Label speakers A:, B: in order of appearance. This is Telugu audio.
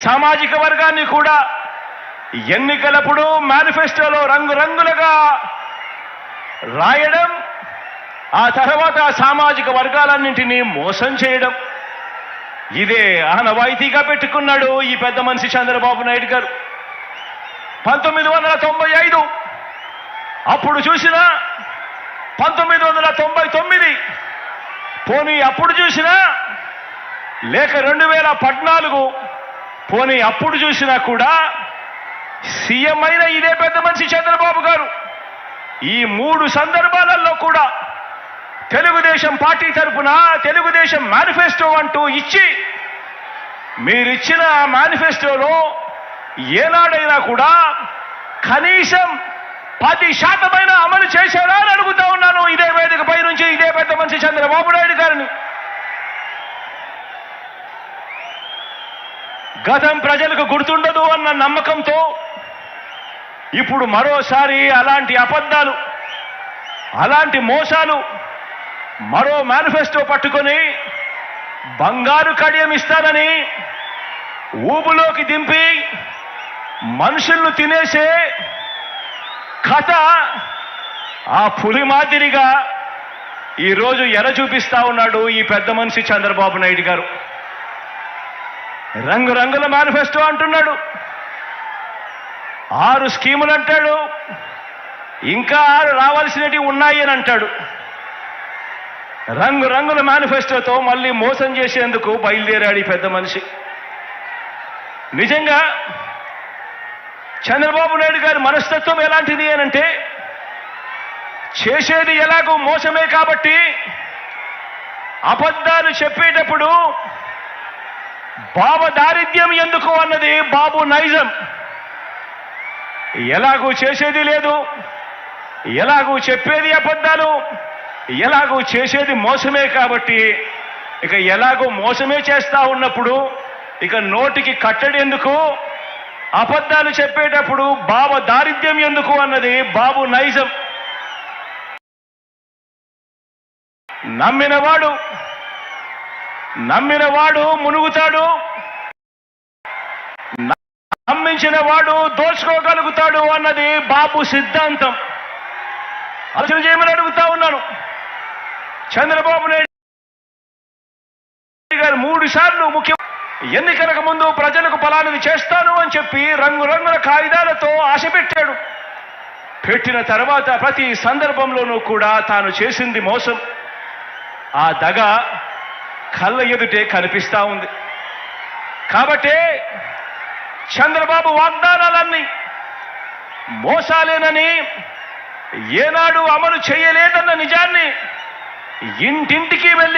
A: సామాజిక వర్గాన్ని కూడా ఎన్నికలప్పుడు మేనిఫెస్టోలో రంగురంగులుగా రాయడం ఆ తర్వాత సామాజిక వర్గాలన్నింటినీ మోసం చేయడం. ఇదే ఆనవాయితీగా పెట్టుకున్నాడు ఈ పెద్ద మనిషి చంద్రబాబు నాయుడు గారు. పంతొమ్మిది వందల తొంభై ఐదు అప్పుడు చూసినా పంతొమ్మిది వందల తొంభై తొమ్మిది పోనీ అప్పుడు చూసినా లేక రెండు వేల పద్నాలుగు పోనీ అప్పుడు చూసినా కూడా సీఎం అయిన ఇదే పెద్ద మనిషి చంద్రబాబు గారు. ఈ మూడు సందర్భాలలో కూడా తెలుగుదేశం పార్టీ తరపున తెలుగుదేశం మేనిఫెస్టో అంటూ ఇచ్చి మీరిచ్చిన మేనిఫెస్టోలో ఏనాడైనా కూడా కనీసం పది శాతమైన అమలు చేశారా అని అడుగుతా ఉన్నాను. ఇదే వేదిక పై నుంచి ఇదే పెద్ద మనిషి చంద్రబాబు నాయుడు గారిని గతం ప్రజలకు గుర్తుండదు అన్న నమ్మకంతో ఇప్పుడు మరోసారి అలాంటి అబద్ధాలు అలాంటి మోసాలు మరో మేనిఫెస్టో పట్టుకొని బంగారు కడియం ఇస్తానని ఊపులోకి దింపి మనుషులను తినేసే కథ ఆ పులి మాదిరిగా ఈరోజు ఎర చూపిస్తా ఉన్నాడు ఈ పెద్ద మనిషి చంద్రబాబు నాయుడు గారు. రంగురంగుల మేనిఫెస్టో అంటున్నాడు. ఆరు స్కీములు అంటాడు. ఇంకా ఆరు రావాల్సినవి ఉన్నాయి అని అంటాడు. రంగు రంగుల మేనిఫెస్టోతో మళ్ళీ మోసం చేసేందుకు బయలుదేరాడు ఈ పెద్ద మనిషి. నిజంగా చంద్రబాబు నాయుడు గారి మనస్తత్వం ఎలాంటిది అనంటే చేసేది ఎలాగో మోసమే కాబట్టి అబద్ధాలు చెప్పేటప్పుడు బాబు దారిద్ర్యం ఎందుకు అన్నది బాబు నైజం. ఎలాగూ చేసేది లేదు ఎలాగూ చెప్పేది అబద్ధాలు ఎలాగూ చేసేది మోసమే కాబట్టి ఇక ఎలాగో మోసమే చేస్తా ఉన్నప్పుడు ఇక నోటికి కట్టడి ఎందుకు అబద్ధాలు చెప్పేటప్పుడు బాబు దారిద్ర్యం ఎందుకు అన్నది బాబు నైజం. నమ్మినవాడు నమ్మినవాడు మునుగుతాడు. నమ్మించిన వాడు దోచుకోగలుగుతాడు అన్నది బాబు సిద్ధాంతం. ఆలోచన చేయమని అడుగుతా ఉన్నాను. చంద్రబాబు నాయుడు గారు మూడు సార్లు ముఖ్య ఎన్నికలకు ముందు ప్రజలకు ఫలానిది చేస్తాను అని చెప్పి రంగురంగుల కాగితాలతో ఆశ పెట్టాడు. పెట్టిన తర్వాత ప్రతి సందర్భంలోనూ కూడా తాను చేసింది మోసం. ఆ దగ కళ్ళ ఎదుటే కనిపిస్తా ఉంది. కాబట్టే చంద్రబాబు వాగ్దానాలన్నీ మోసాలేనని ఏనాడు అమలు చేయలేదన్న నిజాన్ని ఇంటింటికి వెళ్ళి